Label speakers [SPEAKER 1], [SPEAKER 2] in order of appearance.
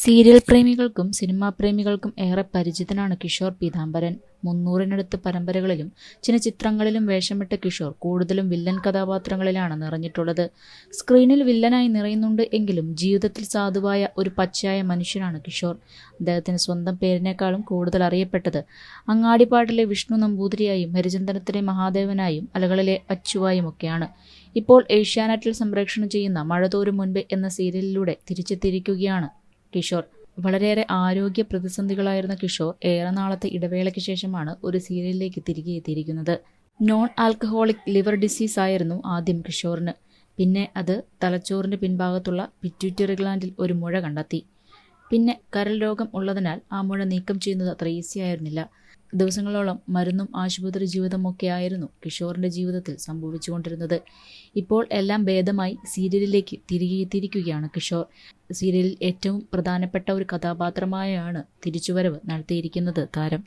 [SPEAKER 1] Serial പ്രേമികൾക്കും cinema പ്രേമികൾക്കും ഏറെ പരിചിതനാണ് കിഷോർ പീതാംബരൻ. മുന്നൂറിനടുത്ത് പരമ്പരകളിലും ചില ചിത്രങ്ങളിലും വേഷമിട്ട കിഷോർ കൂടുതലും വില്ലൻ കഥാപാത്രങ്ങളിലാണ് നിറഞ്ഞിട്ടുള്ളത്. സ്ക്രീനിൽ വില്ലനായി നിറയുന്നുണ്ട് എങ്കിലും ജീവിതത്തിൽ സാധുവായ ഒരു പച്ചയായ മനുഷ്യനാണ് കിഷോർ. അദ്ദേഹത്തിന് സ്വന്തം പേരിനേക്കാളും കൂടുതൽ അറിയപ്പെട്ടത് അങ്ങാടിപ്പാട്ടിലെ വിഷ്ണു നമ്പൂതിരിയായും ഹരിചന്ദനത്തിലെ മഹാദേവനായും അലകളിലെ അച്ചുവായും ഒക്കെയാണ് ഇപ്പോൾ ഏഷ്യാനെറ്റിൽ സംപ്രേക്ഷണം ചെയ്യുന്ന മഴതോരും മുൻപ് എന്ന സീരിയലിലൂടെ തിരിച്ചെത്തിയിരിക്കുകയാണ് കിഷോർ. വളരെയേറെ ആരോഗ്യ പ്രതിസന്ധികളായിരുന്ന കിഷോർ ഏറെ നാളത്തെ ഇടവേളയ്ക്ക് ശേഷമാണ് ഒരു സീരിയലിലേക്ക് തിരികെ എത്തിയിരിക്കുന്നത്. നോൺ ആൽക്കഹോളിക് ലിവർ ഡിസീസ് ആയിരുന്നു ആദ്യം കിഷോറിന്. പിന്നെ അത് തലച്ചോറിന്റെ പിൻഭാഗത്തുള്ള പിറ്റ്യൂറ്ററി ഗ്ലാൻഡിൽ ഒരു മുഴ കണ്ടെത്തി. പിന്നെ കരൽ രോഗം ഉള്ളതിനാൽ ആ മുഴ നീക്കം ചെയ്യുന്നത് അത്ര ഈസി ആയിരുന്നില്ല ദിവസങ്ങളോളം മരുന്നും ആശുപത്രി ജീവിതമൊക്കെ ആയിരുന്നു കിഷോറിന്റെ ജീവിതത്തിൽ സംഭവിച്ചുകൊണ്ടിരുന്നത്. ഇപ്പോൾ എല്ലാം ഭേദമായി സീരിയലിലേക്ക് തിരികെ എത്തിയിരിക്കുകയാണ് കിഷോർ. സീരിയലിൽ ഏറ്റവും പ്രധാനപ്പെട്ട ഒരു കഥാപാത്രമായാണ് തിരിച്ചുവരവ് നടത്തിയിരിക്കുന്നത് താരം.